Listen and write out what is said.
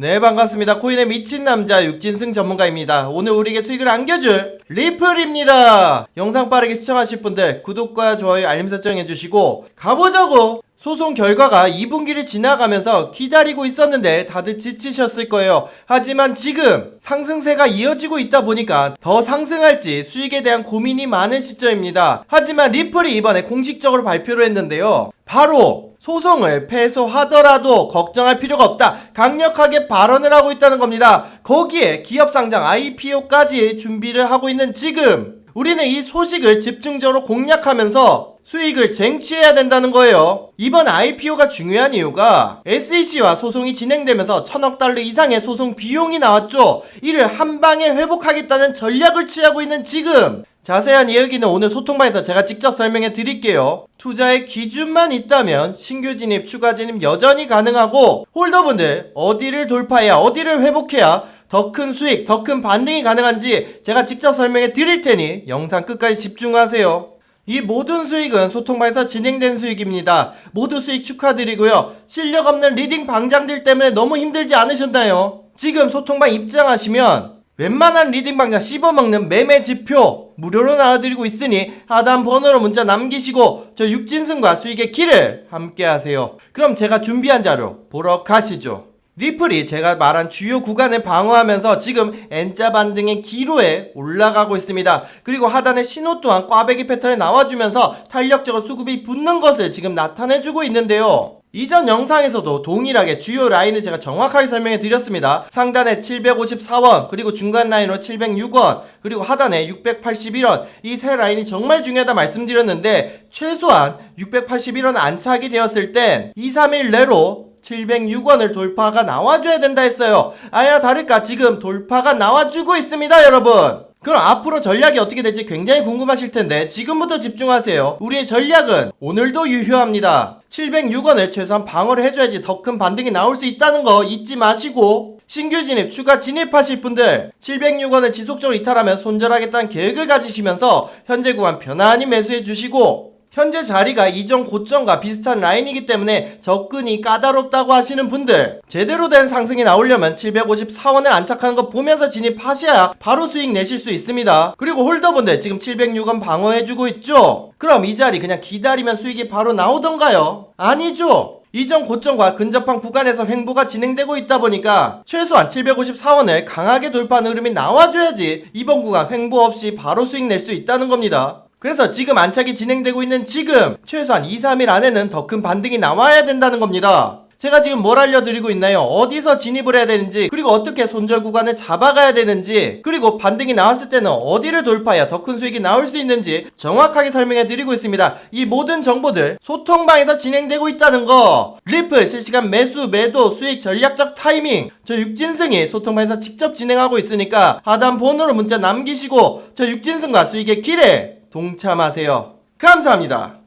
네 반갑습니다. 코인의 미친 남자 육진승 전문가입니다. 오늘 우리에게 수익을 안겨줄 리플입니다. 영상 빠르게 시청하실 분들 구독과 좋아요 알림 설정 해주시고 가보자고! 소송 결과가 2분기를 지나가면서 기다리고 있었는데 다들 지치셨을 거예요. 하지만 지금 상승세가 이어지고 있다 보니까 더 상승할지 수익에 대한 고민이 많은 시점입니다. 하지만 리플이 이번에 공식적으로 발표를 했는데요. 바로 소송을 패소하더라도 걱정할 필요가 없다. 강력하게 발언을 하고 있다는 겁니다. 거기에 기업 상장 IPO까지 준비를 하고 있는 지금 우리는 이 소식을 집중적으로 공략하면서 수익을 쟁취해야 된다는 거예요. 이번 IPO가 중요한 이유가 SEC와 소송이 진행되면서 천억 달러 이상의 소송 비용이 나왔죠. 이를 한 방에 회복하겠다는 전략을 취하고 있는 지금 자세한 이야기는 오늘 소통방에서 제가 직접 설명해 드릴게요. 투자의 기준만 있다면 신규 진입, 추가 진입 여전히 가능하고 홀더분들 어디를 돌파해야 어디를 회복해야 더 큰 수익, 더 큰 반등이 가능한지 제가 직접 설명해 드릴 테니 영상 끝까지 집중하세요. 이 모든 수익은 소통방에서 진행된 수익입니다. 모두 수익 축하드리고요. 실력 없는 리딩 방장들 때문에 너무 힘들지 않으셨나요? 지금 소통방 입장하시면 웬만한 리딩 방장 씹어먹는 매매 지표 무료로 나와드리고 있으니 하단 번호로 문자 남기시고 저 육진승과 수익의 길을 함께 하세요. 그럼 제가 준비한 자료 보러 가시죠. 리플이 제가 말한 주요 구간을 방어하면서 지금 N자 반등의 기로에 올라가고 있습니다. 그리고 하단의 신호 또한 꽈배기 패턴이 나와주면서 탄력적으로 수급이 붙는 것을 지금 나타내주고 있는데요. 이전 영상에서도 동일하게 주요 라인을 제가 정확하게 설명해 드렸습니다. 상단에 754원, 그리고 중간 라인으로 706원, 그리고 하단에 681원. 이 세 라인이 정말 중요하다 말씀드렸는데, 최소한 681원 안착이 되었을 땐 2, 3일 내로 706원을 돌파가 나와줘야 된다 했어요. 아니나 다를까 지금 돌파가 나와주고 있습니다, 여러분. 그럼 앞으로 전략이 어떻게 될지 굉장히 궁금하실 텐데 지금부터 집중하세요. 우리의 전략은 오늘도 유효합니다. 706원을 최소한 방어를 해줘야지 더 큰 반등이 나올 수 있다는 거 잊지 마시고 신규 진입, 추가 진입하실 분들 706원을 지속적으로 이탈하면 손절하겠다는 계획을 가지시면서 현재 구간 편안히 매수해 주시고 현재 자리가 이전 고점과 비슷한 라인이기 때문에 접근이 까다롭다고 하시는 분들 제대로 된 상승이 나오려면 754원을 안착하는 거 보면서 진입하셔야 바로 수익 내실 수 있습니다. 그리고 홀더분들 지금 706원 방어해주고 있죠? 그럼 이 자리 그냥 기다리면 수익이 바로 나오던가요? 아니죠? 이전 고점과 근접한 구간에서 횡보가 진행되고 있다 보니까 최소한 754원을 강하게 돌파하는 흐름이 나와줘야지 이번 구간 횡보 없이 바로 수익 낼 수 있다는 겁니다. 그래서 지금 안착이 진행되고 있는 지금 최소한 2, 3일 안에는 더 큰 반등이 나와야 된다는 겁니다. 제가 지금 뭘 알려드리고 있나요? 어디서 진입을 해야 되는지, 그리고 어떻게 손절 구간을 잡아가야 되는지, 그리고 반등이 나왔을 때는 어디를 돌파해야 더 큰 수익이 나올 수 있는지 정확하게 설명해 드리고 있습니다. 이 모든 정보들 소통방에서 진행되고 있다는 거. 리플 실시간 매수, 매도, 수익 전략적 타이밍. 저 육진승이 소통방에서 직접 진행하고 있으니까 하단 번호로 문자 남기시고 저 육진승과 수익의 길에 동참하세요. 감사합니다.